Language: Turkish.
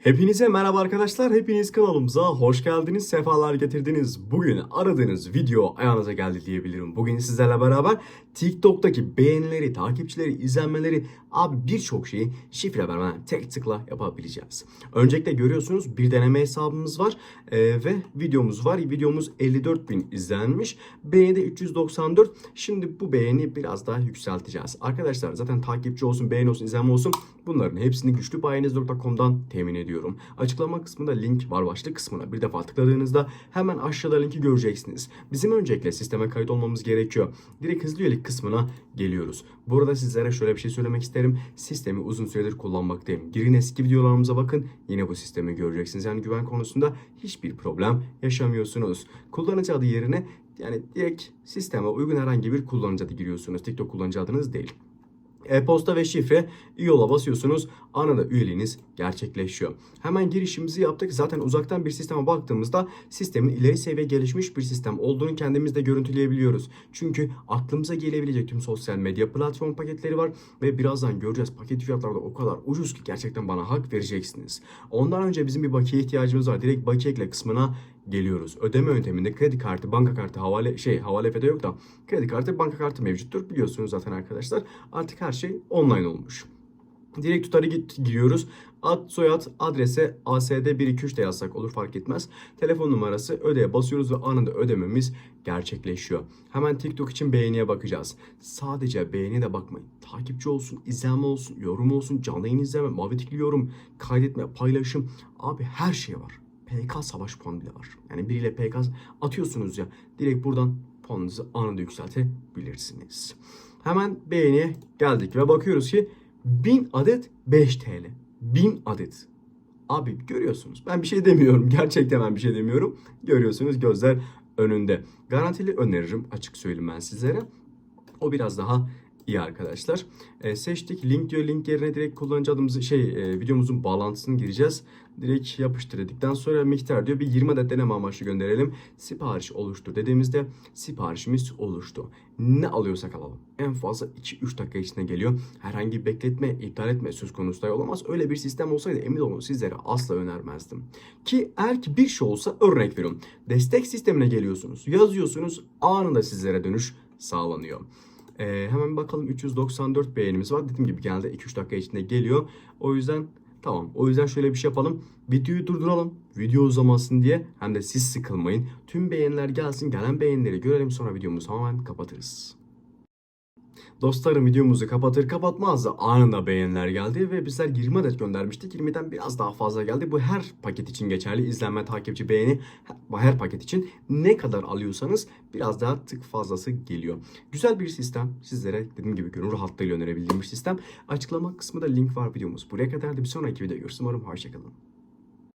Hepinize merhaba arkadaşlar. Hepiniz kanalımıza hoş geldiniz. Sefalar getirdiniz. Bugün aradığınız video ayağınıza geldi diyebilirim. Bugün sizlerle beraber TikTok'taki beğenileri, takipçileri, izlenmeleri abi birçok şeyi şifre vermeden tek tıkla yapabileceğiz. Öncelikle görüyorsunuz bir deneme hesabımız var ee, ve videomuz var. Videomuz 54 bin izlenmiş. Beğeni de 394. Şimdi bu beğeni biraz daha yükselteceğiz. Arkadaşlar zaten takipçi olsun, beğeni olsun, izlenme olsun bunların hepsini güçlübayeniz.com'dan temin ediyorum. Açıklama kısmında link var başlık kısmına. Bir defa tıkladığınızda hemen aşağıda linki göreceksiniz. Bizim öncelikle sisteme kayıt olmamız gerekiyor. Direkt hızlı üyelik kısmına geliyoruz. Burada sizlere şöyle bir şey söylemek isterim. Sistemi uzun süredir kullanmaktayım. Girin eski videolarımıza bakın. Yine bu sistemi göreceksiniz. Yani güven konusunda hiçbir problem yaşamıyorsunuz. Kullanıcı adı yerine yani direkt sisteme uygun herhangi bir kullanıcı adı giriyorsunuz. TikTok kullanıcı adınız değil. E-posta ve şifre yola basıyorsunuz. Anında üyeliğiniz gerçekleşiyor. Hemen girişimizi yaptık. Zaten uzaktan bir sisteme baktığımızda sistemin ileri seviye gelişmiş bir sistem olduğunu kendimiz de görüntüleyebiliyoruz. Çünkü aklımıza gelebilecek tüm sosyal medya platform paketleri var ve birazdan göreceğiz. Paket fiyatları da o kadar ucuz ki gerçekten bana hak vereceksiniz. Ondan önce bizim bir bakiye ihtiyacımız var. Direkt bakiye ekle kısmına geliyoruz. Ödeme yönteminde kredi kartı, banka kartı, havale şey havale fede yok da kredi kartı, banka kartı mevcuttur. Biliyorsunuz zaten arkadaşlar. Artık her şey online olmuş. Direkt tutarı giriyoruz. Ad, soyad, adrese ASD123 de yazsak olur fark etmez. Telefon numarası ödeye basıyoruz ve anında ödememiz gerçekleşiyor. Hemen TikTok için beğeniye bakacağız. Sadece beğeniye de bakmayın. Takipçi olsun, izlenme olsun, yorum olsun, canlı yayın izleme, mavi tikli yorum, kaydetme, paylaşım. Abi her şey var. PK savaş puanı bile var. Yani biriyle PK atıyorsunuz ya. Direkt buradan puanınızı anında yükseltebilirsiniz. Hemen beğeniye geldik ve bakıyoruz ki 1000 adet 5 TL. 1000 adet. Abi görüyorsunuz. Ben bir şey demiyorum. Gerçekten ben bir şey demiyorum. Görüyorsunuz gözler önünde. Garantili öneririm açık söyleyeyim ben sizlere. O biraz daha iyi arkadaşlar. E, seçtik. Link diyor. Link yerine direkt kullanıcı adımızı şey e, videomuzun bağlantısını gireceğiz. Direkt yapıştır dedikten sonra miktar diyor. Bir 20 adet deneme amaçlı gönderelim. Sipariş oluştur dediğimizde siparişimiz oluştu. Ne alıyorsak alalım. En fazla 2-3 dakika içinde geliyor. Herhangi bir bekletme, iptal etme söz konusu da olamaz. Öyle bir sistem olsaydı emin olun sizlere asla önermezdim. Ki eğer ki bir şey olsa örnek veriyorum. Destek sistemine geliyorsunuz. Yazıyorsunuz anında sizlere dönüş sağlanıyor. Ee, hemen bakalım 394 beğenimiz var. Dediğim gibi genelde 2-3 dakika içinde geliyor. O yüzden tamam. O yüzden şöyle bir şey yapalım. Videoyu durduralım. Video uzamasın diye. Hem de siz sıkılmayın. Tüm beğeniler gelsin. Gelen beğenileri görelim. Sonra videomuzu hemen kapatırız. Dostlarım videomuzu kapatır kapatmaz da anında beğeniler geldi ve bizler 20 adet göndermiştik. 20'den biraz daha fazla geldi. Bu her paket için geçerli. İzlenme, takipçi, beğeni her paket için ne kadar alıyorsanız biraz daha tık fazlası geliyor. Güzel bir sistem. Sizlere dediğim gibi gönül rahatlığıyla önerebildiğim bir sistem. Açıklama kısmında link var videomuz. Buraya kadar da bir sonraki videoda görüşürüz. Umarım hoşçakalın.